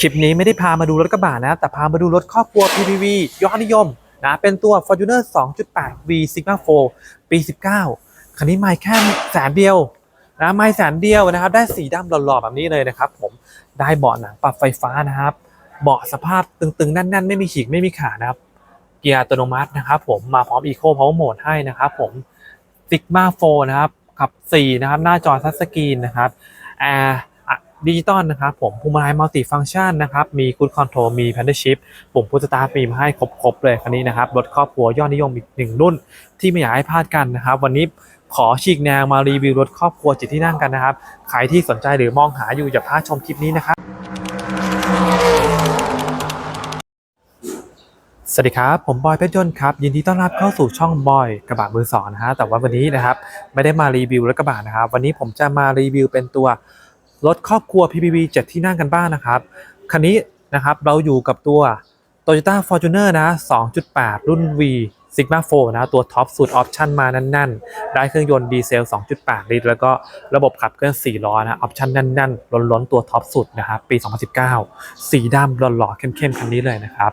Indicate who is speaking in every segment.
Speaker 1: คลิปนี้ไม่ได้พามาดูรถกระบะนะ แต่พามาดูรถครอบครัว PPV ยอดนิยมนะเป็นตัว Fortuner 2.8 V Sigma 4 ปี 19 คันนี้ไม่แค่แสนเดียวนะไม่แสนเดียวนะครับ ได้สีดำหล่อๆแบบนี้เลยนะครับผมได้เบาะหนังปรับไฟฟ้านะครับเบาะสภาพตึงๆ แน่น ๆ ไม่มีฉีกไม่มีขานะครับ เกียร์อัตโนมัตินะครับผมมาพร้อม Eco Power Mode ให้นะครับผม Sigma 4นะครับขับ 4 นะครับ หน้าจอทัชสกรีนนะครับแอร์ ดิจิตอลนะครับผมพวงมาลัยมัลติฟัง c t ชันนะครับ มีคูดคอนโทรลมีแพนเดอร์ชิพปุ่มพุทสตาร์ทมีมาให้ครบๆเลยคันนี้นะครับรถครอบครัวยอดนิยมอีกหนึ่งรุ่น ที่ไม่อยากให้พลาดกันนะครับ วันนี้ขอฉีกแนวมารีวิวรถครอบครัวจิตที่นั่งกันนะครับ ใครที่สนใจหรือมองหาอยู่อย่าพลาดชมคลิปนี้นะครับ สวัสดีครับ ผมบอยเพชรยนต์ครับ ยินดีต้อนรับเข้าสู่ช่องบอยกระบะมือสองนะฮะแต่ว่าวันนี้นะครับไม่ได้มารีวิวรถกระบะนะครับ วันนี้ผมจะมารีวิวเป็นตัว รถครอบครัว PPV 7 ที่นั่งกันบ้างนะครับ คันนี้นะครับเราอยู่กับตัว Toyota Fortuner นะ 2.8 รุ่น V Sigma 4นะตัวท็อปสุดออปชั่นมาแน่นๆ ได้เครื่องยนต์ดีเซล 2.8 ลิตร แล้วก็ระบบขับเคลื่อน4ล้อนะออปชั่นแน่นๆ ล้นๆ ตัวท็อปสุดนะครับปี 2019 สีดำหล่อๆ เข้มๆ คันนี้เลยนะครับ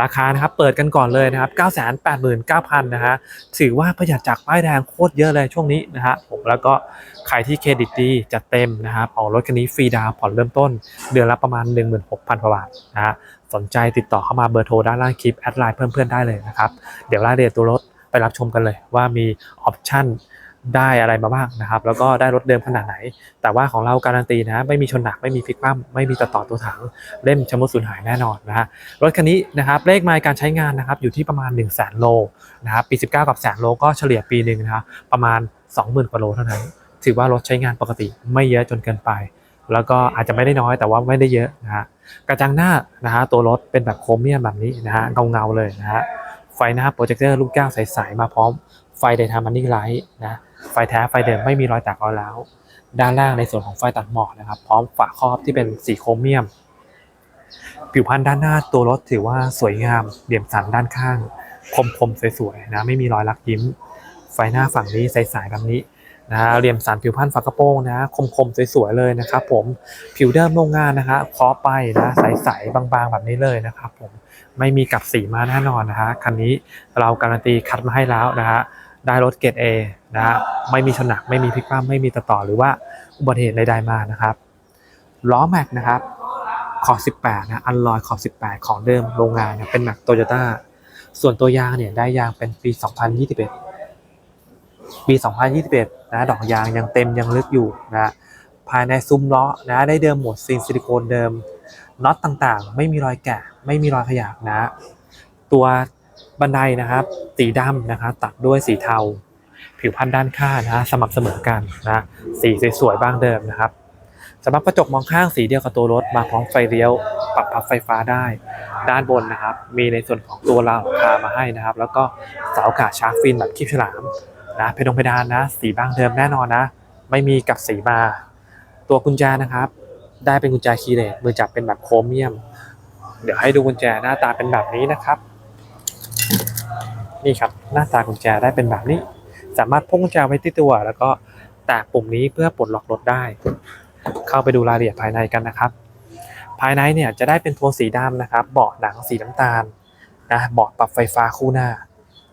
Speaker 1: ราคานะครับเปิดกันก่อนเลยนะครับ 989,000 นะฮะถือว่าประหยัดจากป้ายแดงโคตรเยอะเลยช่วงนี้นะฮะผมแล้วก็ใครที่เครดิตดีจัดเต็มนะครับออกรถคันนี้ฟรีดาวผ่อนเริ่มต้น เดือนละประมาณ 16,000กว่าบาทนะฮะ สนใจติดต่อเข้ามาเบอร์โทรด้านล่างคลิปแอดไลน์เพื่อนๆได้เลยนะครับ เดี๋ยวรายละเอียดตัวรถไปรับชมกันเลยว่ามีออปชั่นได้อะไรมาบ้างนะครับ แล้วก็ได้รถเดิมขนาดไหน แต่ว่าของเราการันตีนะ ไม่มีชนหนักไม่มีพลิกคว่ำไม่มีตัดต่อตัวถังเล่มชำรุดสูญหายแน่นอนนะฮะรถคันนี้นะครับเลขไมล์การใช้งานนะครับอยู่ที่ประมาณ 1 0 0 0 0แโลนะครับปี 19 กับแสนโลก็เฉลี่ยปีหนึ่งนะครับประมาณ 20,000 กว่าโลเท่านั้น ถือว่ารถใช้งานปกติไม่เยอะจนเกินไป แล้วก็อาจจะไม่ได้น้อยแต่ว่าไม่ได้เยอะนะฮะกระจังหน้านะฮะตัวรถเป็นแบบโครเมียมแบบนี้นะฮะเงาๆเลยนะฮะไฟหน้าโปรเจคเตอร์ลูกแก้วใสๆมาพร้อมไฟเดย์ทามันนี่ไลท์นะไฟแท้ไฟเดิมไม่มีรอยแตกรอยร้าวด้านล่างในส่วนของไฟตัดหมอกนะครับ พร้อมฝาครอบที่เป็นสีโครเมียม ผิวพรรณด้านหน้าตัวรถถือว่าสวยงามเหลี่ยมสันด้านข้าง คมๆสวยๆนะไม่มีรอยลักยิ้ม ไฟหน้าฝั่งนี้ใสๆแบบนี้ นะฮะเหลี่ยมสันผิวพรรณฝากระโปรงนะคมๆสวยๆเลยนะครับผมผิวเดิมโรงงานนะฮะคาะไปนะใสๆบางๆแบบนี้เลยนะครับผมไม่มีกับสีมาแน่นอนนะฮะคันนี้เราการันตีคัดมาให้แล้วนะฮะได้รถเกรด A นะฮะไม่มีชนหนักไม่มีพลิกคว่ำไม่มีตัดต่อหรือว่าอุบัติเหตุใดๆมานะครับล้อแม็กนะครับขอบ18นะอันลอยขอบ18 ของเดิมโรงงานนะเป็นแม็กโตโยต้าส่วนตัวยางเนี่ยได้ยางเป็นปี 2021 ปี 2021 นะดอกยางยังเต็มยังลึกอยู่นะภายในซุ้มล้อนะได้เดิมหมดซีนซิลิโคนเดิมน็อตต่างๆ ไม่มีรอยแกะไม่มีรอยขยับนะ ตัวบันไดนะครับสีดำนะครับตัดด้วยสีเทา ผิวพันด้านข้างนะสม่ำเสมอกันนะสีสวยๆบ้างเดิมนะครับสำหรับกระจกมองข้างสีเดียวกับตัวรถมาพร้อมไฟเลี้ยวปรับพับไฟฟ้าได้ ด้านบนนะครับ มีในส่วนของตัวราวหลังคามาให้นะครับ แล้วก็เสาอากาศชาร์กฟินแบบคีบฉลาม นะเพดงเพดานนะ สีบางเดิมแน่นอนนะ ไม่มีกับสีมา ตัวกุญแจนะครับ ได้เป็นกุญแจคีย์เลสมือจับเป็นแบบโครเมียม เดี๋ยวให้ดูกุญแจหน้าตาเป็นแบบนี้นะครับ นี่ครับหน้าตากุญแจได้เป็นแบบนี้ สามารถพกกุญแจไว้ที่ตัว แล้วก็แตะปุ่มนี้เพื่อปลดล็อกรถได้ เข้าไปดูรายละเอียดภายในกันนะครับ ภายในเนี่ยจะได้เป็นโทนสีดำนะครับ เบาะหนังสีน้ำตาลนะเบาะปรับไฟฟ้าคู่หน้า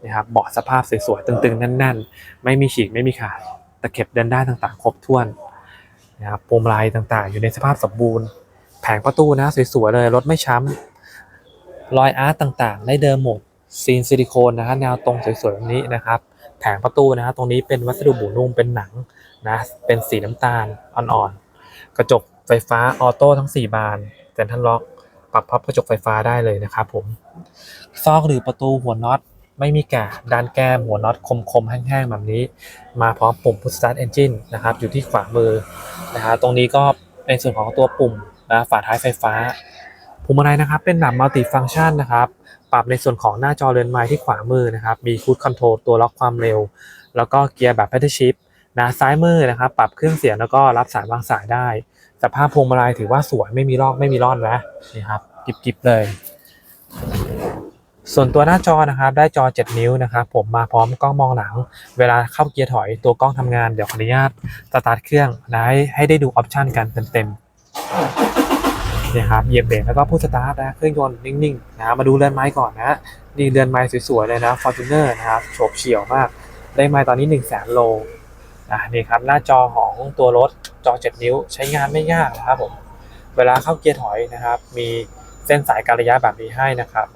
Speaker 1: นะครับเบาะสภาพสวยๆตึงๆ แน่น ๆ ไม่มีฉีกไม่มีขาดตะเข็บเดินได้ต่างๆ ครบถ้วนนะครับพวงมาลัยต่างๆ อยู่ในสภาพสมบูรณ์ แผงประตูนะสวยๆเลยรถไม่ช้ำรอยอาร์ตต่างๆ ได้เดิมหมดซีนซิลิโคนนะฮะแนวตรงสวยๆแบบนี้นะครับ แผงประตูนะฮะตรงนี้เป็นวัสดุหมูนุ่มเป็นหนังนะเป็นสีน้ำตาลอ่อนๆกระจกไฟฟ้าออโต้ทั้ง 4 บานเซ็นทรัลล็อกปรับพับกระจกไฟฟ้าได้เลยนะครับผมซอกหรือประตูหัวน็อต ไม่มีแกะด้านแก้มหัวน็อตคมๆแห้งๆแบบนี้ มาพร้อมปุ่ม push start engine นะครับ อยู่ที่ขวามือนะฮะตรงนี้ก็ในส่วนของตัวปุ่มนะฝาท้ายไฟฟ้าพวงมาลัยนะครับ เป็นแบบมัลติฟัง c t ชันนะครับ ปรับในส่วนของหน้าจอเรือนไม้ที่ขวามือนะครับ มีคูดคอนโทรลตัวล็อกความเร็ว แล้วก็เกียร์แบบ paddle shift นะซ้ายมือนะครับ ปรับเครื่องเสียงแล้วก็รับสายวางสายได้ สภาพพวงมาลัยถือว่าสวยไม่มีลอกไม่มีร่อนนะนี่ครับกิบๆเลย ส่วนตัวหน้าจอนะครับได้จอ 7 นิ้วนะครับผมมาพร้อมกล้องมองหลัง เวลาเข้าเกียร์ถอยตัวกล้องทำงานเดี๋ยวขออนุญาตสตาร์ทเครื่องนะให้ได้ดูออปชันกันเต็มๆนี่ครับเหยียบเบรกแล้วก็พุชสตาร์ทนะเครื่องยนต์นิ่งๆนะมาดูเรือนไม้ก่อนนะนี่เรือนไม้สวยๆเลยนะ Fortuner นะครับโฉบเฉี่ยวมาก ได้ไม้ตอนนี้ 1 0 0 0 0แสนโลอะนี่ครับหน้าจอของตัวรถจอ 7 นิ้วใช้งานไม่ยากนะครับผมเวลาเข้าเกียร์ถอยนะครับ มีเส้นสายการระยะแบบนี้ให้นะครับ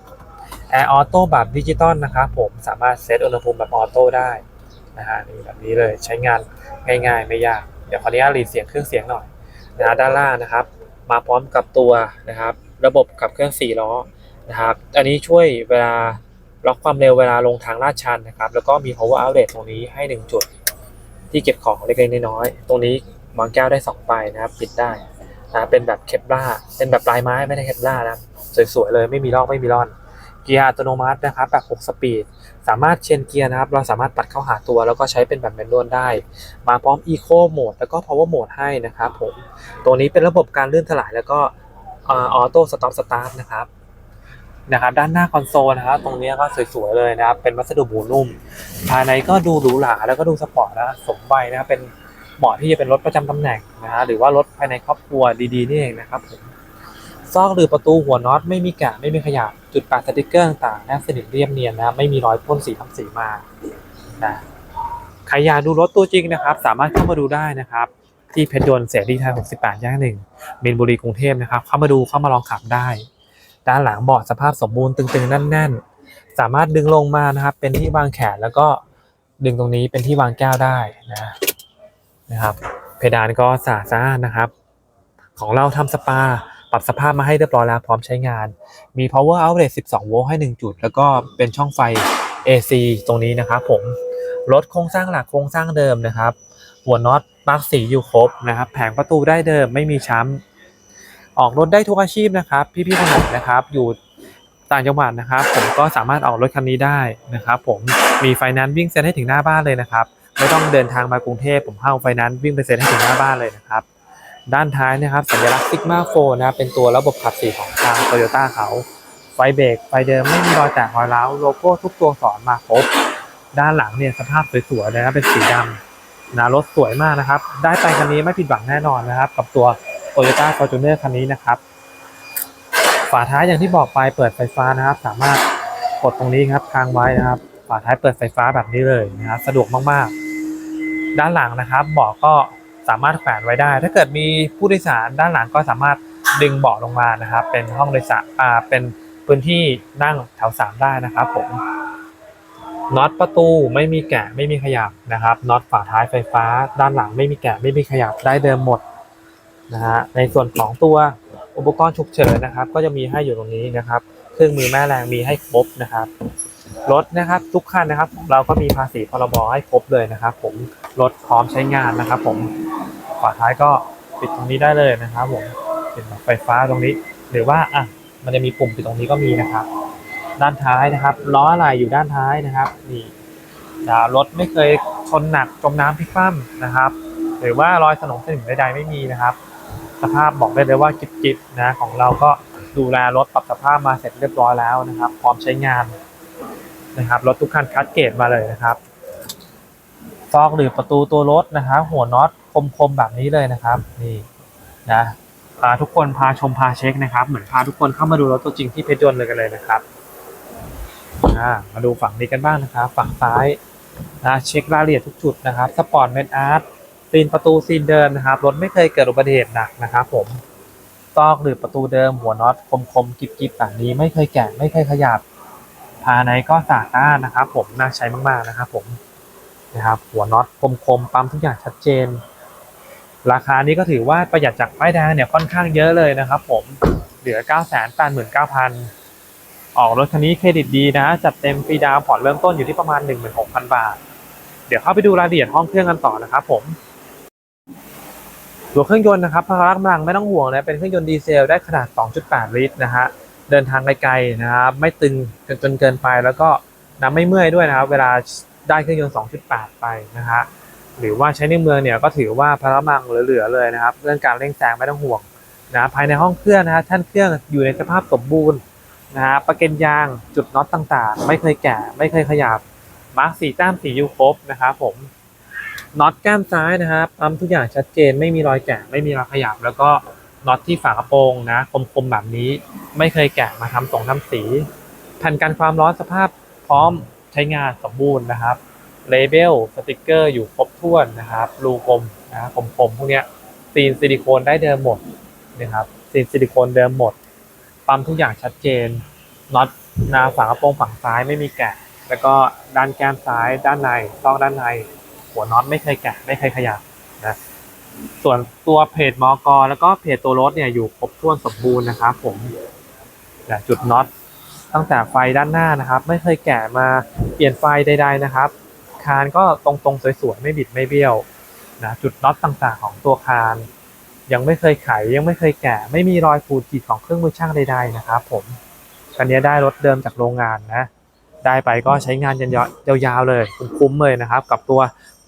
Speaker 1: แอร์ออโต้แบบดิจิตอลนะครับผมสามารถเซตอุณหภูมิแบบออโต้ได้นะฮะนี่แบบนี้เลยใช้งานง่ายๆ ไม่ยาก เดี๋ยวขออนุญาตรีดเสียงเครื่องเสียงหน่อยนะด้านล่างนะครับ มาพร้อมกับตัวนะครับ ระบบขับเคลื่อน4ล้อนะครับอันนี้ช่วยเวลาล็อกความเร็วเวลาลงทางลาดชันนะครับ แล้วก็มี power outlet ตรงนี้ให้ 1 จุด ที่เก็บของเล็กๆน้อยๆตรงนี้วางแก้วได้2ใบนะครับ ปิดได้นะเป็นแบบเคปลาเป็นแบบปลายไม้ไม่ได้เคปลาร์นะสวยๆเลยไม่มีลอกไม่มีร่อน เกียร์อัตโนมัตินะครับแบบ 6 สปีด สามารถเชนเกียร์นะครับ เราสามารถปัดเข้าหาตัว แล้วก็ใช้เป็นแบบแมนนวลได้ มาพร้อม Eco Mode แล้วก็ Power Mode ให้นะครับผม ตัวนี้เป็นระบบการลื่นถลายแล้วก็ออโต้สต็อปสตาร์ทนะครับนะครับด้านหน้าคอนโซลนะครับตรงนี้ก็สวยๆเลยนะครับ เป็นวัสดุหมูนุ่ม ภายในก็ดูหรูหราแล้วก็ดูสปอร์ตนะสมวัยนะครับเป็นเหมาะที่จะเป็นรถประจำตำแหน่งนะฮะหรือว่ารถภายในครอบครัวดีๆนี่เองนะครับผม ซอกหรือประตูหัวน็อตไม่มีกะไม่มีขยับจุดปาดสติกเกอร์ต่างๆแนบสนิทเรียบเนียนนะครับไม่มีรอยพ่นสีทำสีมานะใครอยากดูรถตัวจริงนะครับ สามารถเข้ามาดูได้นะครับ ที่เพชรยนต์เสรีไทย 68ย่างหนึ่งมีนบุรีกรุงเทพนะครับ เข้ามาดูเข้ามาลองขับได้ ด้านหลังเบาะสภาพสมบูรณ์ตึงๆแน่นๆ สามารถดึงลงมานะครับ เป็นที่วางแขนแล้วก็ดึงตรงนี้เป็นที่วางแก้วได้นะนะครับ เพดานก็สะอาดนะครับ ของเราทำสปา ปรับสภาพมาให้เรียบร้อยแล้วพร้อมใช้งาน มี power outlet 12 โวลต์ให้ 1 จุด แล้วก็เป็นช่องไฟ AC ตรงนี้นะครับผมรถโครงสร้างหลักโครงสร้างเดิมนะครับ หัวน็อตปลั๊กสีอยู่ครบนะครับ แผงประตูได้เดิมไม่มีช้ำออกรถได้ทุกอาชีพนะครับ พี่ๆคนไหนนะครับ อยู่ต่างจังหวัดนะครับ ผมก็สามารถออกรถคันนี้ได้นะครับ ผมมีไฟแนนซ์วิ่งเซ็นให้ถึงหน้าบ้านเลยนะครับ ไม่ต้องเดินทางมากรุงเทพผมเข้าไฟแนนซ์วิ่งไปเซ็นให้ถึงหน้าบ้านเลยนะครับ ด้านท้ายนะครับสัญลักษณ์ Sigma 4นะครับเป็นตัวระบบขับสีของทาง Toyota เขาไฟเบรกไฟเดิมไม่มีรอยแตกรอยร้าวโลโก้ทุกตัวสอนมาครบด้านหลังเนี่ยสภาพสวยๆเลยนะเป็นสีดำนะรถสวยมากนะครับ ได้ไปคันนี้ไม่ผิดหวังแน่นอนนะครับ กับตัว Toyota Fortuner คันนี้นะครับ ฝาท้ายอย่างที่บอกไปเปิดไฟฟ้านะครับ สามารถกดตรงนี้ครับค้างไว้นะครับ ฝาท้ายเปิดไฟฟ้าแบบนี้เลยนะครับ สะดวกมากๆ ด้านหลังนะครับเบาะก็ สามารถแขวนไว้ได้ ถ้าเกิดมีผู้โดยสารด้านหลังก็สามารถดึงเบาะลงมานะครับ เป็นห้องโดยสารอ่าเป็นพื้นที่นั่งแถวสามได้นะครับผมน็อตประตูไม่มีแกะไม่มีขยับนะครับน็อตฝาท้ายไฟฟ้า ด้านหลังไม่มีแกะไม่มีขยับได้เดิมหมดนะฮะในส่วนของตัวอุปกรณ์ฉุกเฉินนะครับ ก็จะมีให้อยู่ตรงนี้นะครับเครื่องมือแม่แรงมีให้ครบนะครับรถนะครับทุกคันนะครับ เราก็มีภาษีพรบให้ครบเลยนะครับ ผม รถพร้อมใช้งานนะครับ ผมฝาท้ายก็ปิดตรงนี้ได้เลยนะครับผมเป็นแบบไฟฟ้าตรงนี้ หรือว่าอะมันจะมีปุ่มปิดตรงนี้ก็มีนะครับ ด้านท้ายนะครับล้ออะไรอยู่ด้านท้ายนะครับนี่นะรถไม่เคยชนหนักจมน้ำพลิกคว่ำนะครับ หรือว่ารอยสนองสนิมใดๆไม่มีนะครับ สภาพบอกได้เลยว่ากิบๆนะของเราก็ดูแลรถปรับสภาพมาเสร็จเรียบร้อยแล้วนะครับ พร้อมใช้งานนะครับรถทุกคันคัดเกรดมาเลยนะครับ ซอกหรือประตูตัวรถนะครับหัวน็อตคมๆแบบนี้เลยนะครับนี่นะพาทุกคนพาชมพาเช็คนะครับเหมือนพาทุกคนเข้ามาดูรถตัวจริงที่เพชรยนต์เลยกันเลยนะครับมาดูฝั่งนี้กันบ้างนะครับ ฝั่งซ้ายนะเช็ครายละเอียดทุกจุดนะครับสปอร์ตเมนอาร์ตซีนประตูซีนเดิมนะครับรถไม่เคยเกิดอุบัติเหตุหนักนะครับผมซอกหรือประตูเดิมหัวน็อตคมๆกิบๆแบบนี้ไม่เคยแกะไม่เคยขยับภายในก็สะอาดนะครับ ผมน่าใช้มากๆนะครับผม นะครับ หัวน็อตคมๆปั๊มทุกอย่างชัดเจน ราคานี้ก็ถือว่าประหยัดจากป้ายแดงเนี่ยค่อนข้างเยอะเลยนะครับ ผมเหลือ 9 8 9 0 0 0 ออกรถคันนี้เครดิตดีนะ จัดเต็มฟรีดาวผ่อนเริ่มต้นอยู่ที่ประมาณ 16,000 บาท เดี๋ยวเข้าไปดูรายละเอียดห้องเครื่องกันต่อนะครับผมตัวเครื่องยนต์นะครับพละกำลังไม่ต้องห่วงนะเป็นเครื่องยนต์ดีเซลได้ขนาด 2.8 ลิตรนะฮะเดินทางไกลๆนะครับไม่ตึงจนจนเกินไปแล้วก็น้ำไม่เมื่อยด้วยนะครับ เวลา ได้เครื่องยนต์ 2.8 ไปนะฮะหรือว่าใช้ในเมืองเนี่ยก็ถือว่าพละกำลังเหลือๆเลยนะครับเรื่องการเร่งแซงไม่ต้องห่วงนะภายในห้องเครื่องนะฮะท่านเครื่องอยู่ในสภาพสมบูรณ์นะฮะประเก็นยางจุดน็อตต่างๆ ไม่เคยแกะไม่เคยขยับมาร์กสีแต้มสียูครบนะครับผมน็อตแก้มซ้ายนะครับปั๊มทุกอย่างชัดเจนไม่มีรอยแกะไม่มีรอยขยับ แล้วก็น็อตที่ฝากระโปรงนะคมๆแบบนี้ไม่เคยแกะมาทำส่งทำสีแผ่นกันความร้อนสภาพพร้อม ใช้งานสมบูรณ์นะครับเลเบลสติกเกอร์อยู่ครบถ้วนนะครับรูกลมนะคมๆพวกเนี้ยซีนซิลิโคนได้เดิมหมดนะครับซีนซิลิโคนเดิมหมด ปั๊มทุกอย่างชัดเจนน็อตนาฝากระโปรงฝั่งซ้ายไม่มีแกะ แล้วก็ด้านแก้มซ้ายด้านในซองด้านใน หัวน็อตไม่เคยแกะไม่เคยขยับนะส่วนตัวเพจมอกแล้วก็เพจตัวรถเนี่ยอยู่ครบถ้วนสมบูรณ์นะครับผมจุดน็อต ตั้งแต่ไฟด้านหน้านะครับ ไม่เคยแกะมาเปลี่ยนไฟใด ๆนะครับ คานก็ตรงๆสวยๆไม่บิดไม่เบี้ยวนะจุดน็อตต่างๆ ของตัวคาน ยังไม่เคยไขยังไม่เคยแกะไม่มีรอยขูดขีดของเครื่องมือช่างใดๆนะครับ ผมคันนี้ได้รถเดิมจากโรงงานนะ ได้ไปก็ใช้งานยันยาวๆเลยคุ้มๆเลยนะครับ กับตัว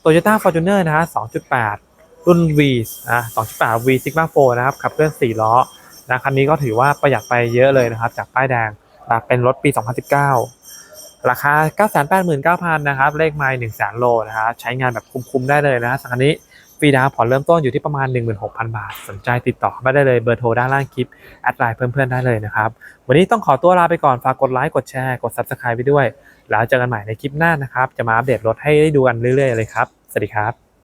Speaker 1: Toyota Fortuner นะฮะ2.8 รุ่น V นะ2.8 V Sigma 4นะครับขับเคลื่อน4ล้อนะคันนี้ก็ถือว่าประหยัดไปเยอะเลยนะครับ จากป้ายแดง เป็นรถปี 2019 ราคา 989,000นะครับ เลขไมล์1 0 0 0 0โลนะฮะใช้งานแบบคุ้มๆได้เลยนะสักคันนี้ฟรีดาวผ่อนเริ่มต้นอยู่ที่ประมาณ 16,000 บาท สนใจติดต่อมาได้เลยเบอร์โทรด้านล่างคลิป แอดไลน์เพื่อนๆได้เลยนะครับ วันนี้ต้องขอตัวลาไปก่อน ฝากกดไลค์ กดแชร์ กด Subscribe ไปด้วย แล้วเจอกันใหม่ในคลิปหน้านะครับ จะมาอัปเดตรถให้ได้ดูกันเรื่อยๆเลยครับ สวัสดีครับ